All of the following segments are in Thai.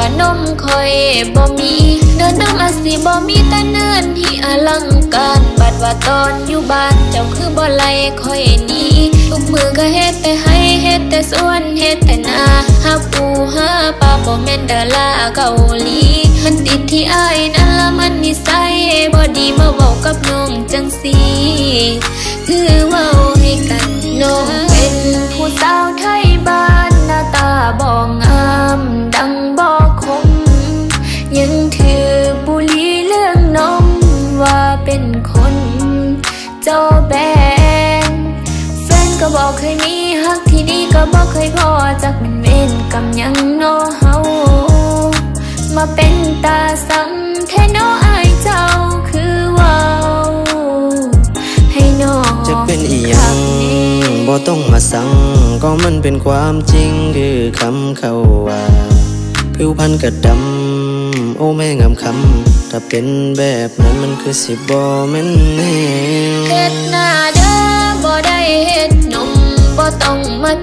มาจมว่านมคอยบ่มีเดินน้ำอาสิบ่มีต่เนินที่อลังการบัดว่าตอนอยู่บ้านเจ้าคือบ่ไล่คอยนี้ทุกมือก็เฮ็ดแต่ให้เฮ็ดแต่สวนเฮ็ดแต่นาหาปูหาปลาบ่แม่นดาราเกาหลีมันติดที่อายนั่นละมันนิสัยบ่ดีมาเว้ากับน้องจังสี กที่ดีก็บอกเคยพอจากเป็นเวรกำยังนอเฮามาเป็นตาสังแทนน้ออายเจ้าคือเว้าให้น้องจะเป็นอีหยังบ่ต้องมาสั่งก็มันเป็นความจริงคือคำเขาว่าผิวพรรณกระดำโอ้แม่งามคำถ้าเป็นแบบนั้นมันคือสิบ่แม่นแนวเฮ็ดหน้า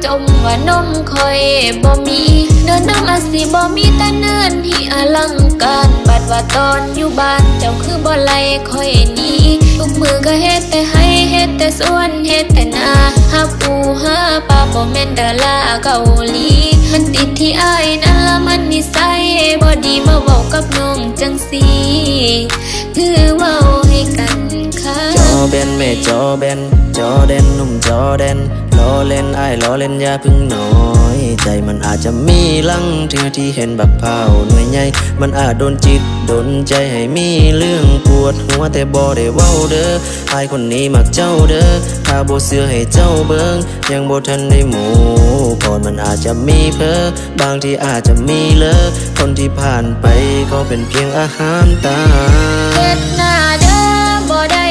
จมว่านมคอยบ่มีเดินน้ำอาสิบ่มีแต่เนินที่อลังการบัดว่าตอนอยู่บ้านเจ้าคือบ่ไลคอยหนี้ทุกมือก็เฮ็ดแต่ให้เฮ็ดแต่สวนเฮ็ดแต่นาหาปูหาปลาบ่แม่นดาราเกาหลีมันติดที่อายนั่นละมันนิสัยบ่ดีมาเว้ากับน้องจังสีคือเว้า แม่จอแบนจอแดนหนุ่มจอแดนล้อเล่นไอ้ล้อเล่นยาพึ่งน้อยใจมันอาจจะมีลังเทือที่เห็นบักเผาหน่วยใหญ่มันอาจโดนจิตโดนใจให้มีเรื่องปวดหัวแต่บ่ได้เว้าเด้อไอ้คนนี้มักเจ้าเด้อถ้าบ่เสื้อให้เจ้าเบิงยังบ่ทันได้หมูก่อนมันอาจจะมีเพอบางที่อาจจะมีเลอคนที่ผ่านไปก็เป็นเพียงอาหารตาเฮ็ดหน้าเด้อบ่ได้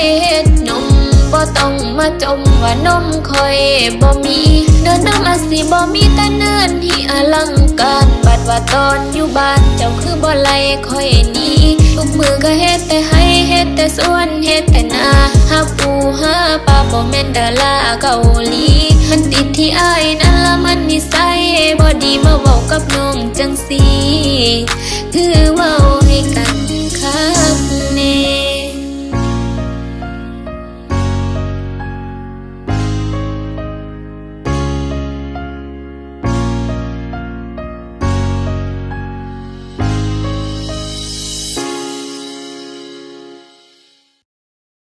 มาจมว่านมคอยบ่มีเดินน้ำอาสิบ่มีแต่เนินที่อลังการบัดว่าตอนอยู่บ้านเจ้าคือบ่ไลคอยหนี้ทุกมือก็เฮ็ดแต่ให้เฮ็ดแต่สวนเฮ็ดแต่นาหาปูหาปลาบ่แม่นดาราเกาหลีมันติดที่อายนั่นละมันนิสัยบ่ดีมาเว้ากับน้องจังสีคือเว้า